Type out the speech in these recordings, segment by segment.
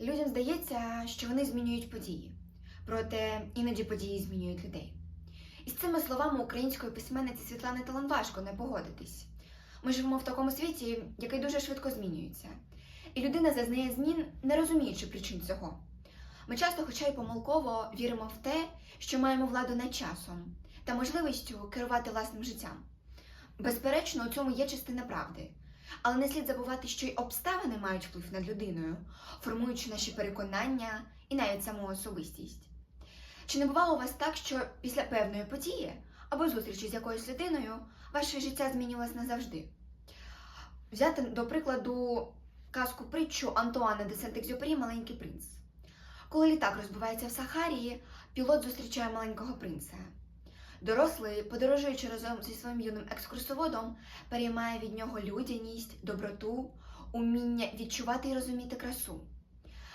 Людям здається, що вони змінюють події, проте іноді події змінюють людей. І з цими словами української письменниці Світлани Талан важко не погодитись. Ми живемо в такому світі, який дуже швидко змінюється, і людина зазнає змін, не розуміючи причин цього. Ми часто, хоча й помилково, віримо в те, що маємо владу над часом та можливістю керувати власним життям. Безперечно, у цьому є частина правди, але не слід забувати, що й обставини мають вплив над людиною, формуючи наші переконання і навіть саму особистість. Чи не бувало у вас так, що після певної події або зустрічі з якоюсь людиною ваше життя змінювалось назавжди? Взяти, до прикладу, казку притчу Антуана де Сент-Екзюпері «Маленький принц». Коли літак розбивається в Сахарії, пілот зустрічає маленького принца. Дорослий, подорожуючи разом зі своїм юним екскурсоводом, переймає від нього людяність, доброту, уміння відчувати і розуміти красу.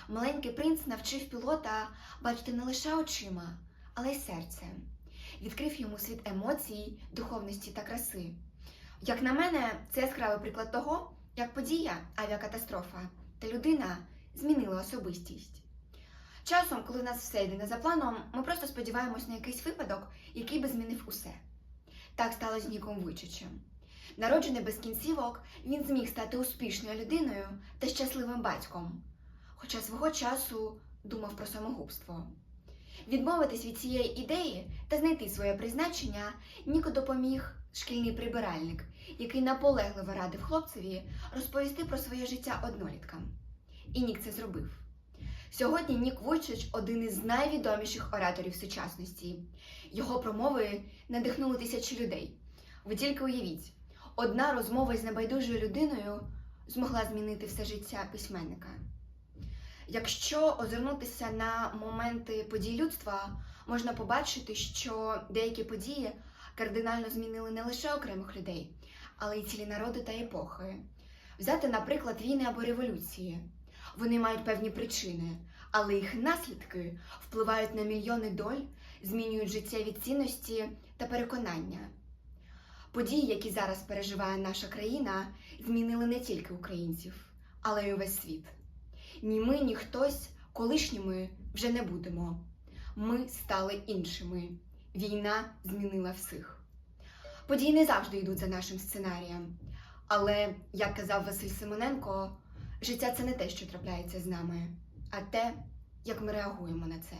Маленький принц навчив пілота бачити не лише очима, але й серцем, відкрив йому світ емоцій, духовності та краси. Як на мене, це яскравий приклад того, як подія, авіакатастрофа та людина змінила особистість. Часом, коли в нас все йде не за планом, ми просто сподіваємось на якийсь випадок, який би змінив усе. Так сталося з Ніком Вуйчичем. Народжений без кінцівок, він зміг стати успішною людиною та щасливим батьком, хоча свого часу думав про самогубство. Відмовитись від цієї ідеї та знайти своє призначення Ніко допоміг шкільний прибиральник, який наполегливо радив хлопцеві розповісти про своє життя одноліткам. І Нік це зробив. Сьогодні Нік Вуйчич один із найвідоміших ораторів сучасності. Його промови надихнули тисячі людей. Ви тільки уявіть, одна розмова з небайдужою людиною змогла змінити все життя письменника. Якщо озирнутися на моменти подій людства, можна побачити, що деякі події кардинально змінили не лише окремих людей, але й цілі народи та епохи. Взяти, наприклад, війни або революції. Вони мають певні причини, але їх наслідки впливають на мільйони доль, змінюють життєві цінності та переконання. Події, які зараз переживає наша країна, змінили не тільки українців, але й увесь світ. Ні ми, ні хтось колишніми вже не будемо. Ми стали іншими. Війна змінила всіх. Події не завжди йдуть за нашим сценарієм. Але, як казав Василь Симоненко, життя це не те, що трапляється з нами, а те, як ми реагуємо на це.